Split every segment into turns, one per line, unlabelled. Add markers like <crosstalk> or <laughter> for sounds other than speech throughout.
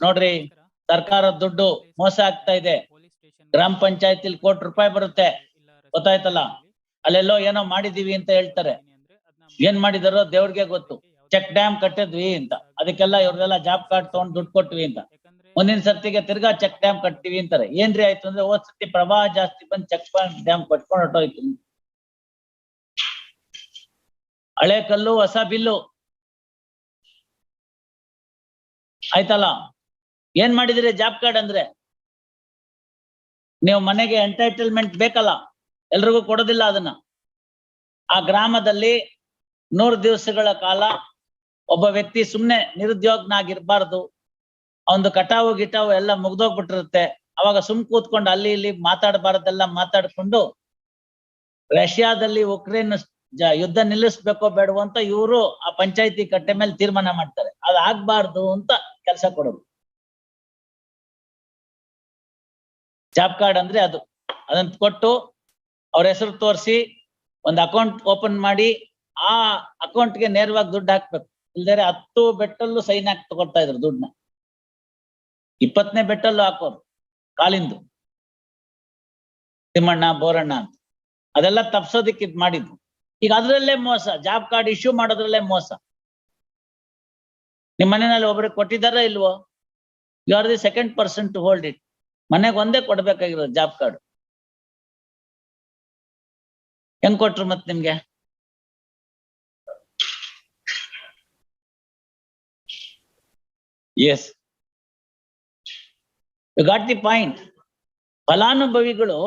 ನೋಡ್ರಿ ಸರ್ಕಾರ ದುಡ್ಡು ಮೋಸ ಆಗ್ತಾ ಇದೆ. ಗ್ರಾಮ ಪಂಚಾಯತಿಲಿ ಕೋಟಿ ರೂಪಾಯಿ ಬರುತ್ತೆ. ಗೊತ್ತಾಯ್ತಲ್ಲ? ಅಲ್ಲೆಲ್ಲೋ ಏನೋ ಮಾಡಿದೀವಿ ಅಂತ ಹೇಳ್ತಾರೆ. ಏನ್ ಮಾಡಿದಾರೋ ದೇವ್ರಿಗೆ ಗೊತ್ತು. ಚೆಕ್ ಡ್ಯಾಮ್ ಕಟ್ಟಿದ್ವಿ ಅಂತ. ಅದಕ್ಕೆಲ್ಲ ಇವ್ರದೆಲ್ಲ ಜಾಬ್ ಕಾರ್ಡ್ ತಗೊಂಡ್ ದುಡ್ಡು ಕೊಟ್ವಿ ಅಂತ. ಮುಂದಿನ ಸರ್ತಿಗೆ ತಿರ್ಗಾ ಚೆಕ್ ಡ್ಯಾಮ್ ಕಟ್ತೀವಿ ಅಂತಾರೆ. ಏನ್ರಿ ಆಯ್ತು ಅಂದ್ರೆ ಹೋದ್ ಸರ್ತಿ ಪ್ರವಾಹ ಜಾಸ್ತಿ ಬಂದ್ ಚೆಕ್ ಡ್ಯಾಮ್ ಕಟ್ಕೊಂಡು ಹೊಟ್ಟೋಯ್ತು ಹಳೆ ಕಲ್ಲು, ಹೊಸ ಬಿಲ್ಲು. ಆಯ್ತಲ್ಲ? ಏನ್ ಮಾಡಿದಿರಿ ಜಾಬ್ ಕಾರ್ಡ್ ಅಂದ್ರೆ? ನೀವು ಮನೆಗೆ ಎಂಟೈಟಲ್ಮೆಂಟ್ ಬೇಕಲ್ಲ, ಎಲ್ರಿಗೂ ಕೊಡೋದಿಲ್ಲ ಅದನ್ನ. ಆ ಗ್ರಾಮದಲ್ಲಿ ನೂರು ದಿವಸಗಳ ಕಾಲ ಒಬ್ಬ ವ್ಯಕ್ತಿ ಸುಮ್ನೆ ನಿರುದ್ಯೋಗನಾಗಿರ್ಬಾರ್ದು. ಅವನು ಕಟಾವು ಗಿಟಾವು ಎಲ್ಲ ಮುಗ್ದೋಗ್ಬಿಟ್ಟಿರುತ್ತೆ. ಅವಾಗ ಸುಮ್ ಕೂತ್ಕೊಂಡು ಅಲ್ಲಿ ಇಲ್ಲಿ ಮಾತಾಡಬಾರ್ದೆಲ್ಲ ಮಾತಾಡ್ಕೊಂಡು ರಷ್ಯಾದಲ್ಲಿ ಉಕ್ರೇನ್ ಯುದ್ಧ ನಿಲ್ಲಿಸ್ಬೇಕೋ ಬೇಡವೋ ಅಂತ ಇವರು ಆ ಪಂಚಾಯತಿ ಕಟ್ಟೆ ಮೇಲೆ ತೀರ್ಮಾನ ಮಾಡ್ತಾರೆ. ಅದಾಗಬಾರ್ದು ಅಂತ ಕೆಲಸ ಕೊಡೋದು. ಜಾಬ್ ಕಾರ್ಡ್ ಅಂದ್ರೆ ಅದು. ಅದನ್ನ ಕೊಟ್ಟು ಅವ್ರ ಹೆಸರು ತೋರಿಸಿ ಒಂದು ಅಕೌಂಟ್ ಓಪನ್ ಮಾಡಿ ಆ ಅಕೌಂಟ್ಗೆ ನೇರವಾಗಿ ದುಡ್ಡು ಹಾಕ್ಬೇಕು. ಇಲ್ದರೆ ಹತ್ತು ಬೆಟ್ಟಲ್ಲೂ ಸೈನ್ ಹಾಕಿ ತಗೊಳ್ತಾ ಇದ್ರು ದುಡ್ಡನ್ನ. ಇಪ್ಪತ್ತನೇ ಬೆಟ್ಟಲ್ಲೂ ಹಾಕೋರು ಕಾಲಿಂದು. ತಿಮ್ಮಣ್ಣ, ಬೋರಣ್ಣ ಅಂತ. ಅದೆಲ್ಲ ತಪ್ಸೋದಿಕ್ಕೆ ಇದ್ ಮಾಡಿದ್ರು ಈಗ ಅದ್ರಲ್ಲೇ ಮೋಸ, ಜಾಬ್ ಕಾರ್ಡ್ ಇಶ್ಯೂ ಮಾಡೋದ್ರಲ್ಲೇ ಮೋಸ. ನಿಮ್ಮ ಮನೆಯಲ್ಲಿ ಒಬ್ರಿಗೆ ಕೊಟ್ಟಿದಾರ ಇಲ್ವೋ? You are the second person to hold it ಮನೆಗೆ ಒಂದೇ ಕೊಡ್ಬೇಕಾಗಿರೋದು ಜಾಬ್ ಕಾರ್ಡ್ ಹೆಂಗ್ ಕೊಟ್ರು ಮತ್ ನಿಮ್ಗೆ? Yes you got the point ಫಲಾನುಭವಿಗಳು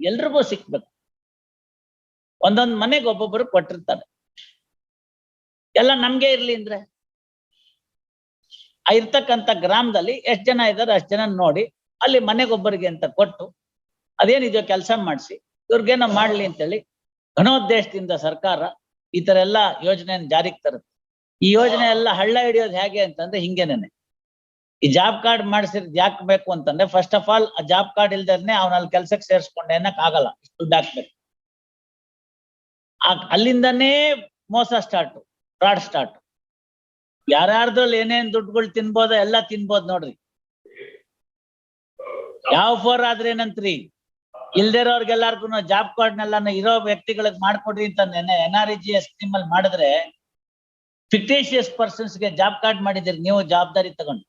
ಎಲ್ರಿಗೂ ಸಿಕ್ಬೇಕು. ಒಂದೊಂದ್ ಮನೆಗೆ ಒಬ್ಬೊಬ್ಬರು ಕೊಟ್ಟಿರ್ತಾರೆ. ಎಲ್ಲ ನಮ್ಗೆ ಇರ್ಲಿ ಅಂದ್ರೆ. ಆ ಇರ್ತಕ್ಕಂತ ಗ್ರಾಮದಲ್ಲಿ ಎಷ್ಟ್ ಜನ ಇದ್ದಾರೆ ಅಷ್ಟ್ ಜನ ನೋಡಿ ಅಲ್ಲಿ ಮನೆಗೊಬ್ಬರಿಗೆ ಅಂತ ಕೊಟ್ಟು ಅದೇನಿದೆಯೋ ಕೆಲಸ ಮಾಡಿಸಿ, ಇವ್ರಿಗೇನೋ ಮಾಡ್ಲಿ ಅಂತೇಳಿ ಘನೋದ್ದೇಶದಿಂದ ಸರ್ಕಾರ ಈ ತರ ಎಲ್ಲ ಯೋಜನೆಯನ್ನು ಜಾರಿಗೆ ತರುತ್ತೆ. ಈ ಯೋಜನೆ ಎಲ್ಲ ಹಳ್ಳ ಹಿಡಿಯೋದು ಹೇಗೆ ಅಂತಂದ್ರೆ ಹಿಂಗೇನೆ ಈ ಜಾಬ್ ಕಾರ್ಡ್ ಮಾಡಿಸಿದ್ ಯಾಕೆ ಬೇಕು ಅಂತಂದ್ರೆ ಫಸ್ಟ್ ಆಫ್ ಆಲ್ ಆ ಜಾಬ್ ಕಾರ್ಡ್ ಇಲ್ದೇನೆ ಅವನಲ್ಲಿ ಕೆಲ್ಸಕ್ಕೆ ಸೇರ್ಸ್ಕೊಂಡೆ ಆಗಲ್ಲ, ಇಷ್ಟು ದುಡ್ಡು ಹಾಕ್ಬೇಕು. ಅಲ್ಲಿಂದನೇ ಮೋಸ ಸ್ಟಾರ್ಟ್ ಫ್ರಾಡ್ ಸ್ಟಾರ್ಟ್ ಯಾರ್ಯಾರ್ದ್ರಲ್ಲಿ ಏನೇನ್ ದುಡ್ಡುಗಳು ತಿನ್ಬೋದ ಎಲ್ಲ ತಿನ್ಬೋದು ನೋಡ್ರಿ. ಯಾವ ಫೋರ್ ಆದ್ರೆ ಏನಂತ್ರಿ? ಇಲ್ದಿರೋರ್ಗೆಲ್ಲಾರ್ಗು ಜಾಬ್ ಕಾರ್ಡ್ ನೆಲ್ಲ ಇರೋ ವ್ಯಕ್ತಿಗಳಿಗೆ ಮಾಡ್ಕೊಡ್ರಿ ಅಂತ N R G S scheme ಅಲ್ಲಿ ಮಾಡಿದ್ರೆ ಫಿಕ್ಟೇಷಿಯಸ್ ಪರ್ಸನ್ಸ್ಗೆ ಜಾಬ್ ಕಾರ್ಡ್ ಮಾಡಿದಿರಿ ನೀವು ಜವಾಬ್ದಾರಿ ತಗೊಂಡು.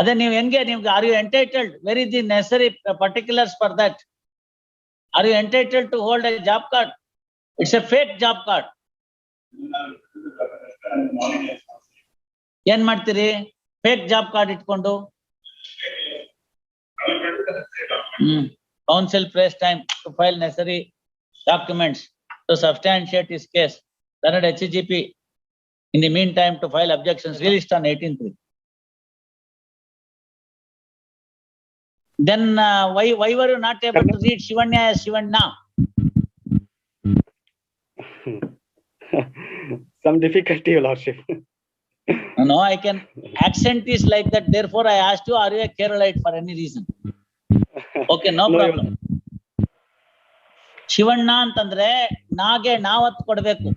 ಅದೇ ನೀವು ಹೆಂಗೆ, ನಿಮ್ಗೆ are you entitled very the necessary particulars for that are you entitled to hold a job card it's a fake job card ಏನ್ ಮಾಡ್ತೀರಿ? ಫೇಕ್ ಜಾಬ್ ಕಾರ್ಡ್ ಇಟ್ಕೊಂಡು ಹ್ಮ್ council praise time to file necessary documents to substantiate is case Kannada H G P in the mean time to file objections released on eighteen three then uh, why why were you not able to read Shivanya as Shivanna? <laughs>
Some difficulty, your lordship.
No, I can accent is like that. Therefore, I asked you, are you a Keralite for any reason? Okay, no
No,
problem. Shivanna ಅಂತಂದ್ರೆ ನಾಗೆ ನಾವತ್ ಕೊಡ್ಬೇಕು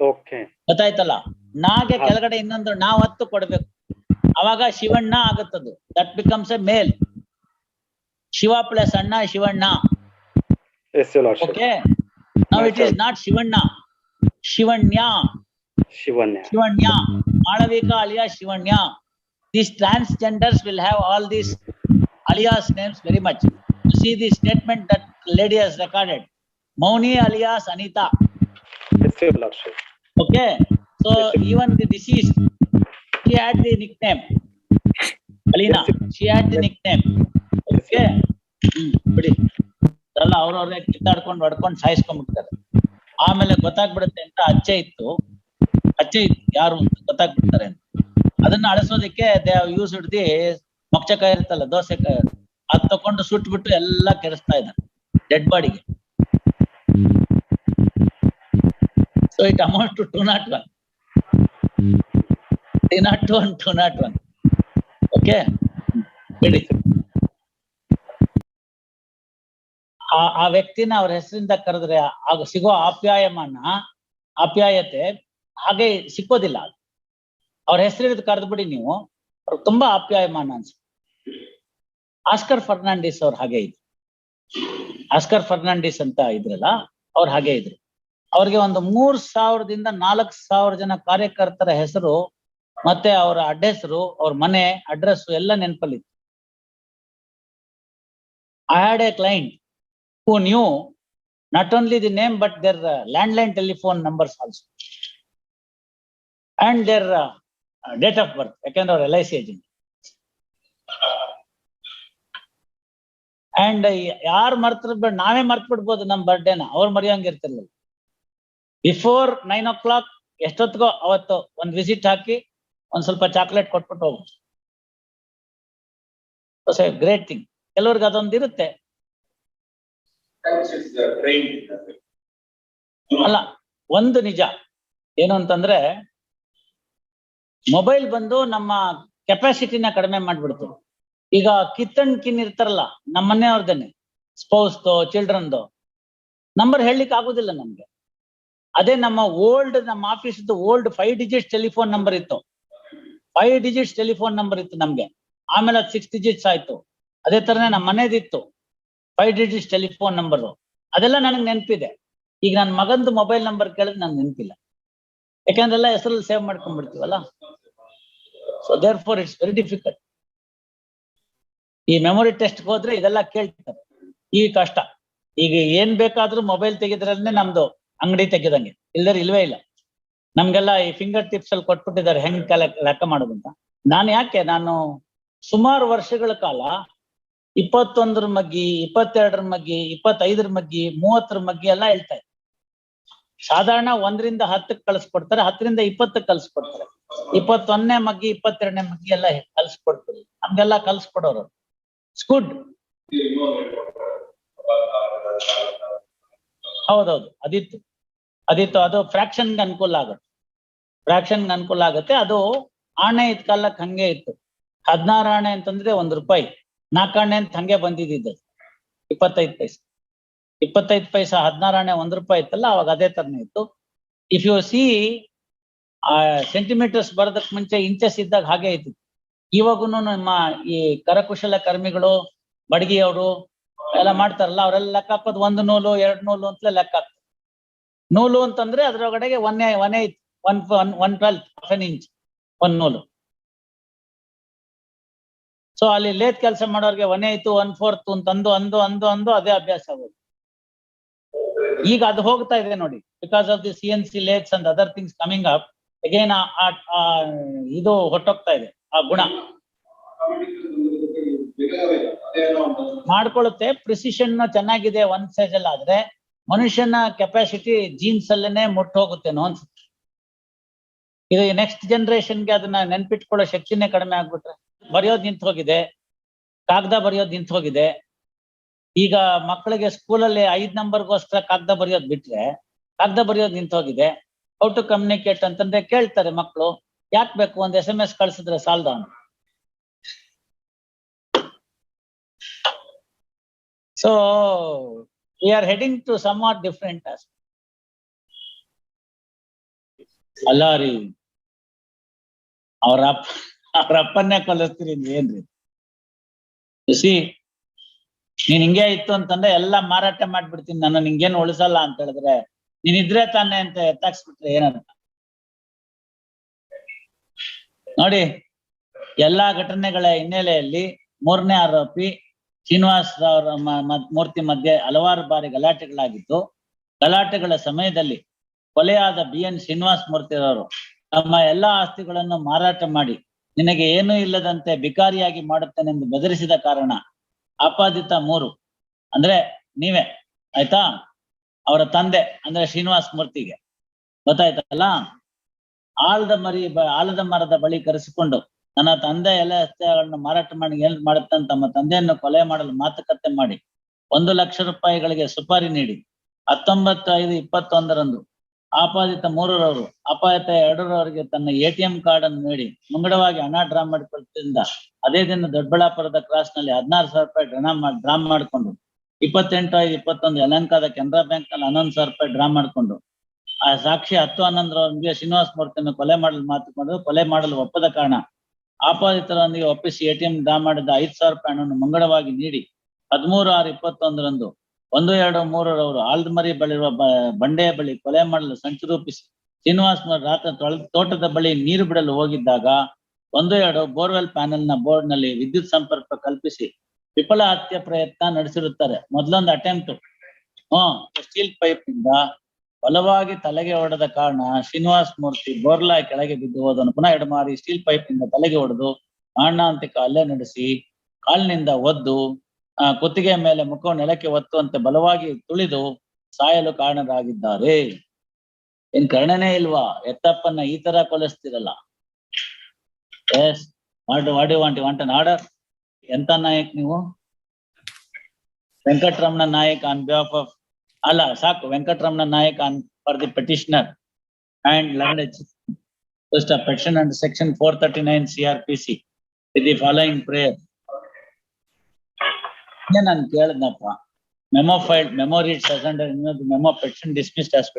Okay,
ಗೊತ್ತಾಯ್ತಲ್ಲ ನಾಗೆ. ಕೆಳಗಡೆ ಇನ್ನೊಂದು ನಾವತ್ತು ಕೊಡ್ಬೇಕು ಅವಾಗ Shivanna ಆಗುತ್ತದು that becomes a male Shiva plus Anna Shivanna. Okay now it is not Shivanna Shivanya
Shivanya.
Shivanya, Malavika alias Shivanya. These transgenders will have all these alias names very much. You see the statement that lady has recorded. Mauni alias Anita.
Yes, your lordship.
Okay, so
Yes,
even the deceased, she had the nickname. Alina, she had the nickname. Okay, hmm ಬಿಡಿ ಅವ್ರವ್ರೆ ಕಿತ್ತಾಡ್ಕೊಂಡು ಹೊಡ್ಕೊಂಡು ಸಾಯಿಸ್ಕೊಂಡ್ಬಿಡ್ತಾರೆ ಆಮೇಲೆ ಗೊತ್ತಾಗ್ಬಿಡುತ್ತೆ ಅಂತ ಅಚ್ಚೆ ಇತ್ತು ಅಚ್ಚೆ ಯಾರು ಅಂತ ಗೊತ್ತಾಗ್ಬಿಡ್ತಾರೆ ಅಂತ. ಅದನ್ನ ಅಳಿಸೋದಕ್ಕೆ ದೇ ಯೂಸ್ ದಿ ಮೊಚ್ಚಕಾಯಿ ಇರುತ್ತಲ್ಲ ದೋಸೆ ಕಾಯಿ ಅದ್ ತಕೊಂಡು ಸುಟ್ಬಿಟ್ಟು ಎಲ್ಲಾ ಕೆರೆಸ್ತಾ ಇದ್ದಾರೆ ಡೆಡ್ ಬಾಡಿಗೆ so it amount to two not one three not two one two not one okay ಆ ಆ ವ್ಯಕ್ತಿನ ಅವ್ರ ಹೆಸರಿಂದ ಕರೆದ್ರೆ ಆಗ ಸಿಗೋ ಆಪ್ಯಾಯಮಾನ ಆಪ್ಯಾಯತೆ ಹಾಗೆ ಸಿಕ್ಕೋದಿಲ್ಲ ಅವ್ರ ಹೆಸರಿರೋದು ಕರೆದ್ಬಿಡಿ ನೀವು. ಅವ್ರಿಗೆ ತುಂಬಾ ಆಪ್ಯಾಯಮಾನ ಅನ್ಸುತ್ತೆ. ಆಸ್ಕರ್ ಫರ್ನಾಂಡಿಸ್ ಅವ್ರು ಹಾಗೆ ಇದ್ರು. ಆಸ್ಕರ್ ಫರ್ನಾಂಡಿಸ್ ಅಂತ ಇದ್ರಲ್ಲ, ಅವ್ರು ಹಾಗೆ ಇದ್ರು. ಅವ್ರಿಗೆ ಒಂದು ಮೂರ್ ಸಾವಿರದಿಂದ ನಾಲ್ಕ್ ಸಾವಿರ ಜನ ಕಾರ್ಯಕರ್ತರ ಹೆಸರು, ಮತ್ತೆ ಅವರ ಅಡ್ರೆಸ್ರು ಅವ್ರ ಮನೆ ಅಡ್ರೆಸ್ ಎಲ್ಲ ನೆನಪಲ್ಲಿತ್ತು. I had a client who knew not only the name but their landline telephone numbers also and their date of birth ಯಾಕಂದ್ರೆ ಅವ್ರ L I C agent and ಯಾರು ಮರ್ತಿರ್ಬೇಡ ಬೇಡ ನಾವೇ ಮರ್ತ್ ಬಿಡ್ಬೋದು ನಮ್ ಬರ್ಡೇನ ಅವ್ರು ಮರೆಯೋಂಗ್ ಇರ್ತಿರ್ಲಿಲ್ಲ ಬಿಫೋರ್ ನೈನ್ ಓ ಕ್ಲಾಕ್ ಎಷ್ಟೊತ್ತಿಗೋ ಅವತ್ತು ಒಂದು ವಿಸಿಟ್ ಹಾಕಿ ಒಂದ್ ಸ್ವಲ್ಪ ಚಾಕ್ಲೇಟ್ ಕೊಟ್ಬಿಟ್ಟು ಹೋಗ್ಬೋದು. ಗ್ರೇಟ್ ಥಿಂಗ್ ಕೆಲವ್ರಿಗೆ ಅದೊಂದು ಇರುತ್ತೆ. ಅಲ್ಲ ಒಂದು ನಿಜ. ಏನು ಅಂತಂದ್ರೆ ಮೊಬೈಲ್ ಬಂದು ನಮ್ಮ ಕೆಪಾಸಿಟಿನ ಕಡಿಮೆ ಮಾಡ್ಬಿಡ್ತು. ಈಗ ಕಿತ್ತಣ್ ಕಿನ್ ಇರ್ತಾರಲ್ಲ, ನಮ್ಮ ಮನೆಯವ್ರದೇನೆ ಸ್ಪೌಸ್ದು ಚಿಲ್ಡ್ರನ್ದು ನಂಬರ್ ಹೇಳಲಿಕ್ಕೆ ಆಗುದಿಲ್ಲ ನಮ್ಗೆ. ಅದೇ ನಮ್ಮ ಓಲ್ಡ್ ನಮ್ಮ ಆಫೀಸ್ದು old five digits telephone number ಇತ್ತು. ಫೈವ್ ಡಿಜಿಟ್ಸ್ ಟೆಲಿಫೋನ್ ನಂಬರ್ ಇತ್ತು ನಮ್ಗೆ. ಆಮೇಲೆ ಅದು ಸಿಕ್ಸ್ ಡಿಜಿಟ್ಸ್ ಆಯ್ತು. ಅದೇ ತರನೇ ನಮ್ಮ ಮನೇದಿತ್ತು. ಫೈವ್ ಡಿಜಿಟ್ಸ್ ಟೆಲಿಫೋನ್ ನಂಬರ್ ಅದೆಲ್ಲ ನನಗೆ ನೆನಪಿದೆ. ಈಗ ನನ್ನ ಮಗಂದು ಮೊಬೈಲ್ ನಂಬರ್ ಕೇಳಿದ್ರೆ ನನ್ಗೆ ನೆನಪಿಲ್ಲ. ಯಾಕಂದ್ರೆ ಎಲ್ಲ ಹೆಸರಲ್ಲಿ save ಮಾಡ್ಕೊಂಡ್ಬಿಡ್ತೀವಲ್ಲ? So there for it's very difficult ಈ ಮೆಮೊರಿ ಟೆಸ್ಟ್ ಹೋದ್ರೆ ಇದೆಲ್ಲ ಕೇಳ್ತಾರೆ. ಈ ಕಷ್ಟ. ಈಗ ಏನ್ ಬೇಕಾದ್ರೂ ಮೊಬೈಲ್ ತೆಗೆದ್ರಲ್ಲೇ ನಮ್ದು ಅಂಗಡಿ ತೆಗೆದಂಗೆ. ಇಲ್ದರೆ ಇಲ್ವೇ ಇಲ್ಲ. ನಮ್ಗೆಲ್ಲ ಈ ಫಿಂಗರ್ ಟಿಪ್ಸ್ ಅಲ್ಲಿ ಕೊಟ್ಬಿಟ್ಟಿದ್ದಾರೆ. ಹೆಂಗ್ ಲೆಕ್ಕ ಮಾಡೋದಂತ ನಾನು ಯಾಕೆ? ನಾನು ಸುಮಾರು ವರ್ಷಗಳ ಕಾಲ ಇಪ್ಪತ್ತೊಂದರ ಮಗ್ಗಿ, ಇಪ್ಪತ್ತೆರಡರ ಮಗ್ಗಿ, ಇಪ್ಪತ್ತೈದರ ಮಗ್ಗಿ, ಮೂವತ್ತರ ಮಗ್ಗಿ ಎಲ್ಲ ಹೇಳ್ತಾ ಇದ್ದೆ. ಸಾಧಾರಣ ಒಂದರಿಂದ ಹತ್ತಕ್ಕೆ ಕಳಿಸ್ಕೊಡ್ತಾರೆ, ಹತ್ತರಿಂದ ಇಪ್ಪತ್ತಕ್ಕೆ ಕಲಿಸ್ಕೊಡ್ತಾರೆ ಇಪ್ಪತ್ತೊಂದನೇ ಮಗ್ಗಿ, ಇಪ್ಪತ್ತೆರಡನೇ ಮಗ್ಗಿ ಎಲ್ಲ ಕಳಿಸ್ಕೊಡ್ತಾರೆ. ನಮ್ಗೆಲ್ಲ ಕಲ್ಸ್ಕೊಡೋರು ಸ್ಕುಡ್ ಹೌದೌದು, ಅದಿತ್ತು. ಅದಿತ್ತು, ಅದು ಫ್ರಾಕ್ಷನ್ ಅನುಕೂಲ ಆಗುತ್ತೆ. ಫ್ರಾಕ್ಷನ್ಗೆ ಅನುಕೂಲ ಆಗುತ್ತೆ. ಅದು ಆಣೆ ಇದ್ ಕಾಲಕ್ಕೆ ಹಂಗೆ ಇತ್ತು. ಹದಿನಾರು ಆಣೆ ಅಂತಂದ್ರೆ ಒಂದ್ ರೂಪಾಯಿ. ನಾಲ್ಕಾಣೆ ಅಂತ ಹಂಗೆ ಬಂದಿದ್ದು ಇಪ್ಪತ್ತೈದು ಪೈಸೆ. ಇಪ್ಪತ್ತೈದು ಪೈಸಾ ಹದಿನಾರು ಆಣೆ ಒಂದ್ ರೂಪಾಯಿ ಇತ್ತಲ್ಲ, ಅವಾಗ ಅದೇ ತರನೇ ಇತ್ತು. ಇಫ್ ಯು ಸಿ ಸೆಂಟಿಮೀಟರ್ಸ್ ಬರೋದಕ್ ಮುಂಚೆ ಇಂಚಸ್ ಇದ್ದಾಗ ಹಾಗೆ ಇತ್ತು. ಇವಾಗೂನು ನಮ್ಮ ಈ ಕರಕುಶಲ ಕರ್ಮಿಗಳು, ಬಡಗಿಯವರು ಎಲ್ಲ ಮಾಡ್ತಾರಲ್ಲ, ಅವರೆಲ್ಲ ಲೆಕ್ಕ ಹಾಕೋದು ಒಂದು ನೂಲು, ಎರಡು ನೂಲು ಅಂತಲೇ ಲೆಕ್ಕ ಹಾಕ್ತಾರೆ. ನೂಲು ಅಂತಂದ್ರೆ ಅದ್ರೊಳಗಡೆಗೆ ಒನ್ನೆ ಒನ್ ಇತ್ತು one one one twelfth half an inch one ನೂಲು. ಸೊ ಅಲ್ಲಿ ಲೇತ್ ಕೆಲಸ ಮಾಡೋರಿಗೆ ಒನ್ ಏತು ಒನ್ ಫೋರ್ತ್ ಅಂತಂದು ಅಂದು ಅಂದು ಅಂದು, ಅದೇ ಅಭ್ಯಾಸ ಆಗೋದು. ಈಗ ಅದು ಹೋಗ್ತಾ ಇದೆ ನೋಡಿ. Because of the C N C lathes and other things coming up again ಇದು ಹೊಟ್ಟೋಗ್ತಾ ಇದೆ, ಆ ಗುಣ. ಮಾಡ್ಕೊಳ್ಳುತ್ತೆ ಪ್ರಿಸಿಷನ್ ಚೆನ್ನಾಗಿದೆ ಒನ್ ಸೈಜ್ ಅಲ್ಲಿ ಆದ್ರೆ ಮನುಷ್ಯನ ಕೆಪಾಸಿಟಿ ಜೀನ್ಸ್ ಅಲ್ಲೇನೆ ಮುಟ್ಟು ಹೋಗುತ್ತೇನೋ ಅನ್ಸುತ್ತೆ. ಇದು ನೆಕ್ಸ್ಟ್ ಜನರೇಷನ್ಗೆ ಅದನ್ನ ನೆನ್ಪಿಟ್ಕೊಳ್ಳೋ ಶಕ್ತಿನೇ ಕಡಿಮೆ ಆಗ್ಬಿಟ್ರೆ, ಬರೆಯೋದ್ ನಿಂತ್ ಹೋಗಿದೆ ಕಾಗದ ಬರೆಯೋದ್ ನಿಂತ್ ಹೋಗಿದೆ ಈಗ ಮಕ್ಕಳಿಗೆ ಸ್ಕೂಲಲ್ಲಿ ಐದ್ ನಂಬರ್ಗೋಸ್ಕರ ಕಾಗ್ದ ಬರೆಯೋದ್ ಬಿಟ್ರೆ ಕಾಗ್ದ ಬರೆಯೋದ್ ನಿಂತೋಗಿದೆ. ಹೌ ಟು ಕಮ್ಯುನಿಕೇಟ್ ಅಂತಂದ್ರೆ ಕೇಳ್ತಾರೆ ಮಕ್ಕಳು ಯಾಕ್ ಬೇಕು? ಒಂದ್ ಎಸ್ ಎಂ ಎಸ್ ಕಳ್ಸಿದ್ರೆ ಸಾಲ್ದ so we are heading to some are different as ಅಲ್ಲ ರೀ ಅವ್ರ ಅಪ್ಪ, ಅವ್ರ ಅಪ್ಪನ್ನೇ ಕಲಿಸ್ತೀರಿ ಏನ್ರಿ ಸಿ ನೀನ್ ಹಿಂಗೆ ಇತ್ತು ಅಂತಂದ್ರೆ ಎಲ್ಲಾ ಮಾರಾಟ ಮಾಡ್ಬಿಡ್ತೀನಿ, ನಾನು ನಿಂಗೇನು ಉಳಿಸಲ್ಲ ಅಂತ ಹೇಳಿದ್ರೆ ನೀನ್ ಇದ್ರೆ ತಾನೆ ಅಂತ ಎತ್ತಾಕ್ಸ್ಬಿಟ್ರೆ ಏನಂತ ನೋಡಿ, ಎಲ್ಲಾ ಘಟನೆಗಳ ಹಿನ್ನೆಲೆಯಲ್ಲಿ ಮೂರನೇ ಆರೋಪಿ ಶ್ರೀನಿವಾಸ್ ಅವರ ಮೂರ್ತಿ ಮಧ್ಯೆ ಹಲವಾರು ಬಾರಿ ಗಲಾಟೆಗಳಾಗಿದ್ದು ಗಲಾಟೆಗಳ ಸಮಯದಲ್ಲಿ ಕೊಲೆಯಾದ ಬಿ ಎನ್ ಶ್ರೀನಿವಾಸ್ ಮೂರ್ತಿರವರು ತಮ್ಮ ಎಲ್ಲಾ ಆಸ್ತಿಗಳನ್ನು ಮಾರಾಟ ಮಾಡಿ, ನಿನಗೆ ಏನೂ ಇಲ್ಲದಂತೆ ಬಿಕಾರಿಯಾಗಿ ಮಾಡುತ್ತೇನೆಂದು ಬೆದರಿಸಿದ ಕಾರಣ ಆಪಾದಿತ ಮೂರು. ಅಂದ್ರೆ ನೀವೇ, ಆಯ್ತಾ? ಅವರ ತಂದೆ, ಅಂದ್ರೆ ಶ್ರೀನಿವಾಸ್ ಮೂರ್ತಿಗೆ. ಗೊತ್ತಾಯ್ತಲ್ಲ? ಆಲದ ಮರಿ ಆಲದ ಮರದ ಬಳಿ ಕರೆಸಿಕೊಂಡು ನನ್ನ ತಂದೆ ಎಲ್ಲ ಆಸ್ತಿಗಳನ್ನು ಮಾರಾಟ ಮಾಡಿ ಏನ್ ಮಾಡುತ್ತಾನೆ ತಮ್ಮ ತಂದೆಯನ್ನು ಕೊಲೆ ಮಾಡಲು ಮಾತುಕತೆ ಮಾಡಿ ಒಂದು ಲಕ್ಷ ರೂಪಾಯಿಗಳಿಗೆ ಸುಪಾರಿ ನೀಡಿ ಹತ್ತೊಂಬತ್ತು ಐದು ಇಪ್ಪತ್ತೊಂದರಂದು ಆಪಾದಿತ ಮೂರರವರು, ಅಪಾಯತ ಎರಡರವರಿಗೆ ತನ್ನ ಎ ಟಿ ಎಂ ಕಾರ್ಡ್ ಅನ್ನು ನೀಡಿ ಮುಂಗಡವಾಗಿ ಹಣ ಡ್ರಾ ಮಾಡಿಕೊಳ್ತಿದ್ದ ಅದೇ ದಿನ ದೊಡ್ಡಬಳ್ಳಾಪುರದ ಕ್ರಾಸ್ನಲ್ಲಿ ಹದಿನಾರು ಸಾವಿರ ರೂಪಾಯಿ ಡ್ರಾ ಮಾಡಿ ಡ್ರಾ ಮಾಡಿಕೊಂಡು ಇಪ್ಪತ್ತೆಂಟು ಐದು ಇಪ್ಪತ್ತೊಂದು ಯಲಂಕಾದ ಕೆನರಾ ಬ್ಯಾಂಕ್ನಲ್ಲಿ ಹನ್ನೊಂದು ಸಾವಿರ ರೂಪಾಯಿ ಡ್ರಾ ಮಾಡಿಕೊಂಡು ಆ ಸಾಕ್ಷಿ ಹತ್ತು ಹನ್ನೊಂದರೊಂದಿಗೆ ಶ್ರೀನಿವಾಸ ಮೂರ್ತಿಯನ್ನು ಕೊಲೆ ಮಾಡಲು ಮಾತುಕೊಂಡು ಕೊಲೆ ಮಾಡಲು ಒಪ್ಪದ ಕಾರಣ ಆಪಾದಿತರೊಂದಿಗೆ ಒಪ್ಪಿಸಿ ಎಟಿಎಂ ಡ್ರಾ ಮಾಡಿದ ಐದು ಸಾವಿರ ರೂಪಾಯಿ ಹಣವನ್ನು ಮುಂಗಡವಾಗಿ ನೀಡಿ ಹದಿಮೂರು ಆರು ಇಪ್ಪತ್ತೊಂದರಂದು ಒಂದು, ಎರಡು, ಮೂರರವರು ಆಲ್ದಮರಿ ಬಳಿರುವ ಬಂಡೆಯ ಬಳಿ ಕೊಲೆ ಮಾಡಲು ಸಂಚು ರೂಪಿಸಿ ಶ್ರೀನಿವಾಸ್ ಮೂರ್ ರಾತ್ರಿ ತೋಟದ ಬಳಿ ನೀರು ಬಿಡಲು ಹೋಗಿದ್ದಾಗ ಒಂದು, ಎರಡು ಬೋರ್ವೆಲ್ ಪ್ಯಾನೆಲ್ನ ಬೋರ್ಡ್ನಲ್ಲಿ ವಿದ್ಯುತ್ ಸಂಪರ್ಕ ಕಲ್ಪಿಸಿ ವಿಫಲ ಹತ್ಯೆ ಪ್ರಯತ್ನ ನಡೆಸಿರುತ್ತಾರೆ. ಮೊದಲೊಂದು ಅಟೆಂಪ್ಟ್. ಹ್ಮ್ ಸ್ಟೀಲ್ ಪೈಪ್ನಿಂದ ಬಲವಾಗಿ ತಲೆಗೆ ಹೊಡೆದ ಕಾರಣ ಶ್ರೀನಿವಾಸ್ ಮೂರ್ತಿ ಬೋರ್ಲಾ ಕೆಳಗೆ ಬಿದ್ದು ಹೋದನು. ಪುನಃ ಎಡಮಾರಿ ಸ್ಟೀಲ್ ಪೈಪ್ನಿಂದ ತಲೆಗೆ ಹೊಡೆದು ಮಾರಣಾಂತಿಕ ಹಲ್ಲೆ ನಡೆಸಿ ಕಾಲಿನಿಂದ ಒದ್ದು ಆ ಕುತ್ತಿಗೆಯ ಮೇಲೆ ಮುಖವು ನೆಲಕ್ಕೆ ಒತ್ತುವಂತೆ ಬಲವಾಗಿ ತುಳಿದು ಸಾಯಲು ಕಾರಣರಾಗಿದ್ದಾರೆ. ಏನ್ ಕರ್ಣನೇ ಇಲ್ವಾ? ಎತ್ತಪ್ಪನ್ನ ಈ ತರ ಕೊಲಿಸ್ತಿರಲ್ಲ. Yes what what you want order ಎಂತ ನಾಯಕ್ ನೀವು? Venkataramana Nayak on behalf of ಅಲ್ಲ, ಸಾಕು. Venkataramana Nayak on for the petitioner and language section four thirty nine section four R P C with the following prayer. ಯಾನ ಅಂತ ಹೇಳಿದ ನಂತರ ಮೆಮೊಫೈಲ್ memories ಅಸಂದರ್ ಇರೋದು memo ಪೇಷಂ dismissed as